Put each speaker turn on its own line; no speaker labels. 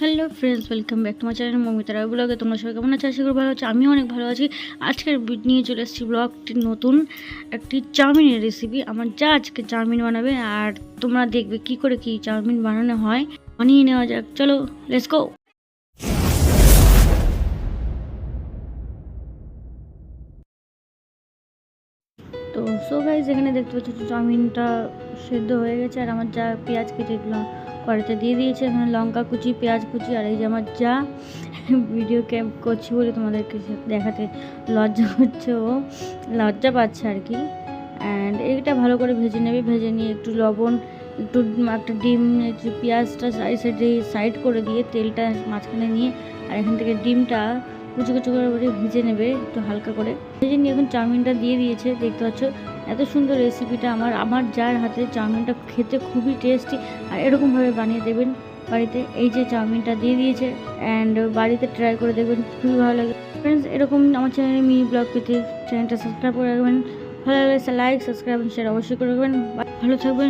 Hello friends welcome back to my channel Momita Roy ব্লগে তোমরা সবাই কেমন আছো? আশা করি ভালো আছো। আমিও অনেক ভালো আছি। আজকের নিয়ে চলে এসেছি ব্লগটি নতুন একটি চাউমিনের রেসিপি আমার যা আজকে চাউমিন বানাবে, আর তোমরা দেখবে কি করে কি চাউমিন বানানো হয়। বানিয়ে নেওয়া যাক। চলো লেটস গো তো সো গাইজ এখানে দেখতে পাচ্ছ চাউমিনটা সেদ্ধ হয়ে গেছে আর আমার যা পেঁয়াজ কেটে কড়াইতে দিয়ে দিয়েছে। এখানে লঙ্কা কুচি, পেঁয়াজ কুচি আর এই যে আমার যা ভিডিও ক্যাম্প করছি বলে তোমাদেরকে দেখাতে লজ্জা হচ্ছে ও। লজ্জা পাচ্ছে আর কি। অ্যান্ড এটা ভালো করে ভেজে নেবে, ভেজে নিয়ে একটু লবণ, একটু একটা ডিম পেঁয়াজটা সাইড সাইডে সাইড করে দিয়ে তেলটা মাঝখানে নিয়ে আর এখান থেকে ডিমটা কুচু কুচু করে ভেজে নেবে, একটু হালকা করে। ভেজে নিয়ে এখন চাউমিনটা দিয়ে দিয়েছে, দেখতে পাচ্ছ? এত সুন্দর রেসিপিটা আমার আমার যার হাতে চাউমিনটা খেতে খুবই টেস্টি আর এরকমভাবে বানিয়ে দেবেন বাড়িতে। এই যে চাউমিনটা দিয়ে দিয়েছে অ্যান্ড বাড়িতে ট্রাই করে দেখবেন, খুবই ভালো লাগে। ফ্রেন্ডস এরকম আমার চ্যানেলে মিনি ব্লগ পেতে চ্যানেলটা সাবস্ক্রাইব করে রাখবেন। ভালো লাগলে লাইক সাবস্ক্রাইব শেয়ার অবশ্যই করে রাখবেন। ভালো থাকবেন